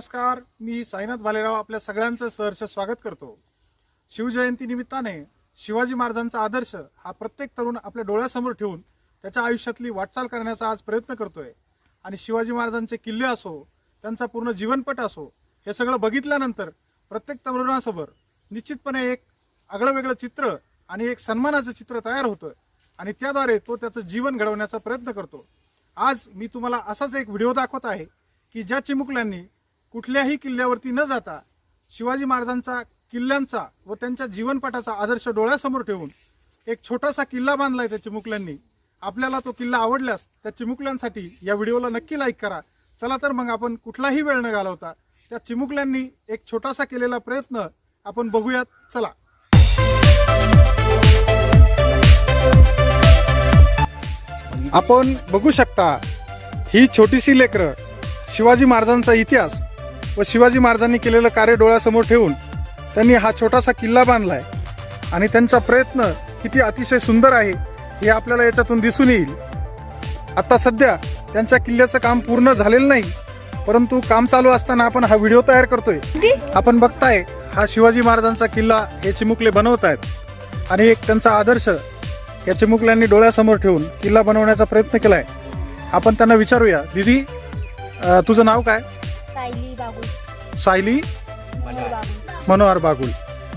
नमस्कार मी साईनाथ भालेराव आपल्या सगळ्यांचं सहर्ष स्वागत करतो. शिवजयंती निमित्ताने शिवाजी महाराजांचा आदर्श हा प्रत्येक तरुण आपल्या डोळ्यासमोर ठेवून त्याच्या आयुष्यातली वाटचाल करण्याचा आज प्रयत्न करतोय. आणि शिवाजी महाराजांचे किल्ले असो त्यांचा पूर्ण जीवनपट असो हे सगळं बघितल्यानंतर प्रत्येक तरुणासमोर निश्चितपणे एक आगळं वेगळं चित्र आणि एक सन्मानाचं चित्र तयार होतं आणि त्याद्वारे तो त्याचं जीवन घडवण्याचा प्रयत्न करतो. आज मी तुम्हाला असाच एक व्हिडिओ दाखवत आहे की ज्या चिमुकल्यांनी कुठल्याही किल्ल्यावरती न जाता शिवाजी महाराजांचा किल्ल्यांचा व त्यांच्या जीवनपटाचा आदर्श डोळ्यासमोर ठेवून एक छोटासा किल्ला बांधला आहे त्या चिमुकल्यांनी. आपल्याला तो किल्ला आवडल्यास त्या चिमुकल्यांसाठी या व्हिडिओला नक्की लाईक करा. चला तर मग आपण कुठलाही वेळ न घालवता त्या चिमुकल्यांनी एक छोटासा केलेला प्रयत्न आपण बघूयात. चला. आपण बघू शकता ही छोटीशी लेकरं शिवाजी महाराजांचा इतिहास व शिवाजी महाराजांनी केलेलं कार्य डोळ्यासमोर ठेवून त्यांनी हा छोटासा किल्ला बांधलाय. आणि त्यांचा प्रयत्न किती अतिशय सुंदर आहे हे आपल्याला याच्यातून दिसून येईल. आता सध्या त्यांच्या किल्ल्याचं काम पूर्ण झालेलं नाही परंतु काम चालू असताना आपण हा व्हिडिओ तयार करतोय. आपण बघताय हा शिवाजी महाराजांचा किल्ला हे चिमुकले बनवत आहेत. आणि एक त्यांचा आदर्श या चिमुकल्यांनी डोळ्यासमोर ठेवून किल्ला बनवण्याचा प्रयत्न केलाय. आपण त्यांना विचारूया दिदी तुझं नाव काय? सायली बागुल. सायली? मनोहर बागुल. मनोहर बागुल.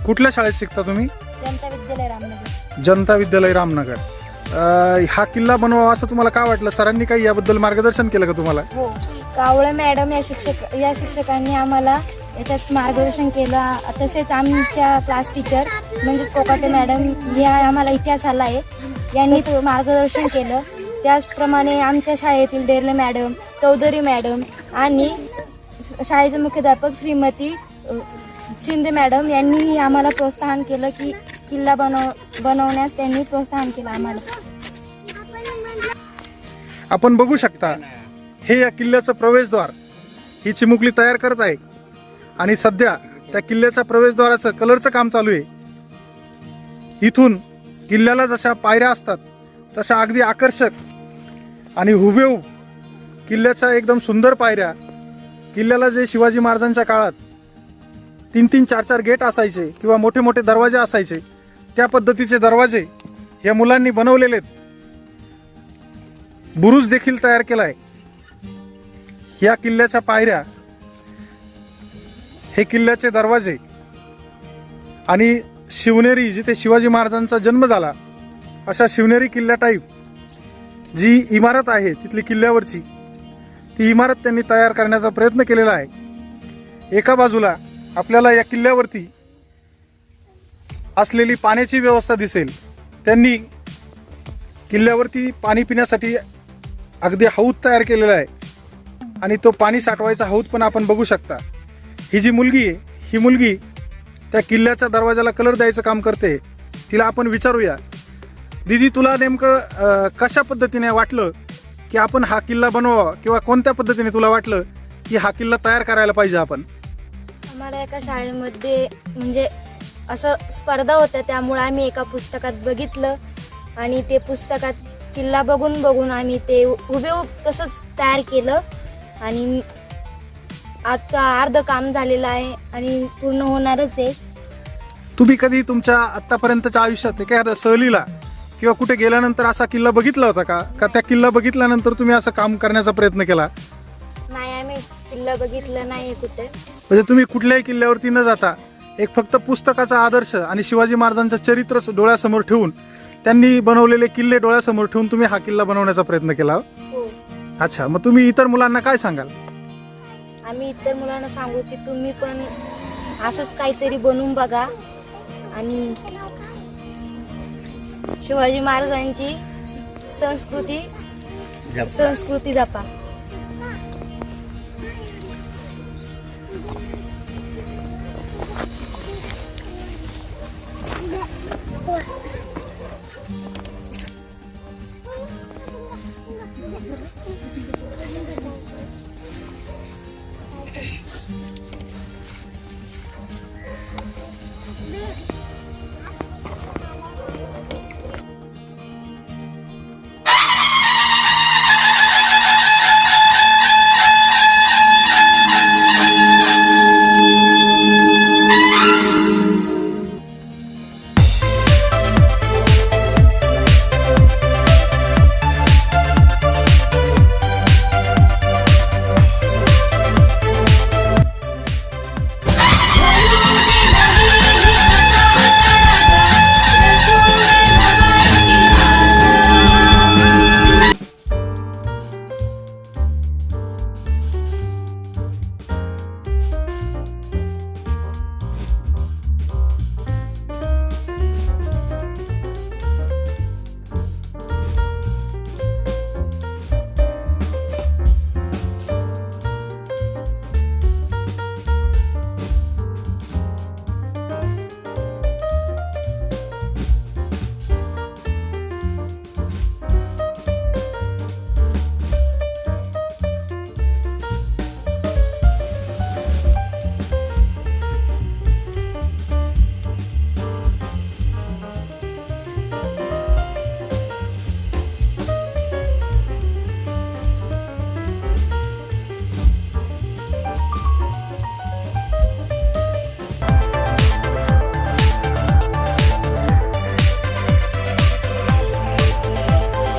कुठल्या शाळेत शिकता तुम्ही? जनता विद्यालय रामनगर. जनता विद्यालय रामनगर. अं, हा किल्ला बनवावा असं तुम्हाला का वाटलं? सरांनी काही याबद्दल मार्गदर्शन केलं का तुम्हाला? हो. कावळे मॅडम या शिक्षक या शिक्षकांनी आम्हाला याच्यात मार्गदर्शन केलं. तसेच आमच्या क्लास टीचर म्हणजेच कोकाटे मॅडम या आम्हाला इतिहासाला आहे. यांनी मार्गदर्शन केलं. त्याचप्रमाणे आमच्या शाळेतील डेरले मॅडम चौधरी मॅडम आणि शाळेचे मुख्याध्यापक श्रीमती शिंदे मॅडम यांनीही आम्हाला प्रोत्साहन केलं की किल्ला बनव बनवण्यास त्यांनी प्रोत्साहन केलं आम्हाला. आपण बघू शकता हे या किल्ल्याचं प्रवेशद्वार ही चिमुकली तयार करत आहे. आणि सध्या त्या किल्ल्याच्या प्रवेशद्वाराचं कलरचं काम चालू आहे. इथून किल्ल्याला जशा पायऱ्या असतात तशा अगदी आकर्षक आणि हुबेहूब किल्ल्याच्या एकदम सुंदर पायऱ्या किल्ल्याला जे शिवाजी महाराजांच्या काळात तीन तीन चार चार गेट असायचे किंवा मोठे मोठे दरवाजे असायचे त्या पद्धतीचे दरवाजे या मुलांनी बनवलेले आहेत. बुरुज देखील तयार केलाय या किल्ल्याच्या पायऱ्या हे किल्ल्याचे दरवाजे आणि शिवनेरी जिथे शिवाजी महाराजांचा जन्म झाला अशा शिवनेरी किल्ल्या टाईप जी इमारत आहे तिथली किल्ल्यावरची ती इमारत त्यांनी तयार करण्याचा प्रयत्न केलेला आहे. एका बाजूला आपल्याला या किल्ल्यावरती असलेली पाण्याची व्यवस्था दिसेल. त्यांनी किल्ल्यावरती पाणी पिण्यासाठी अगदी हौद तयार केलेला आहे. आणि तो पाणी साठवायचा हौद पण आपण बघू शकता. ही जी मुलगी आहे ही मुलगी त्या किल्ल्याच्या दरवाजाला कलर द्यायचं काम करते तिला आपण विचारूया. दीदी तुला नेमकं कशा पद्धतीने वाटलं की आपण हा किल्ला बनवावा किंवा कोणत्या पद्धतीने तुला वाटलं की हा किल्ला तयार करायला पाहिजे आपण? आम्हाला एका शाळेमध्ये म्हणजे असं स्पर्धा होत्या त्यामुळे आम्ही एका पुस्तकात बघितलं आणि ते पुस्तकात किल्ला बघून बघून आम्ही ते हुबेहूब तसंच तयार केलं आणि आता अर्ध काम झालेलं आहे आणि पूर्ण होणारच आहे. तुम्ही कधी तुमच्या आतापर्यंतच्या आयुष्यात एखाद्या सहलीला किंवा कुठे गेल्यानंतर असा किल्ला बघितला होता का? का त्या किल्ला बघितल्यानंतर तुम्ही असं काम करण्याचा प्रयत्न केला? नाही आम्ही किल्ला बघितलं नाही कुठे. म्हणजे तुम्ही कुठल्याही किल्ल्यावरती न जाता एक फक्त पुस्तकाचा आदर्श आणि शिवाजी महाराजांचं चरित्र डोळ्यासमोर ठेवून त्यांनी बनवलेले किल्ले डोळ्यासमोर ठेवून तुम्ही हा किल्ला बनवण्याचा प्रयत्न केला? हो. अच्छा मग तुम्ही इतर मुलांना काय सांगाल? आम्ही इतर मुलांना सांगू की तुम्ही पण असंच काहीतरी बनवून बघा आणि शिवाजी महाराजांची संस्कृती संस्कृती जपा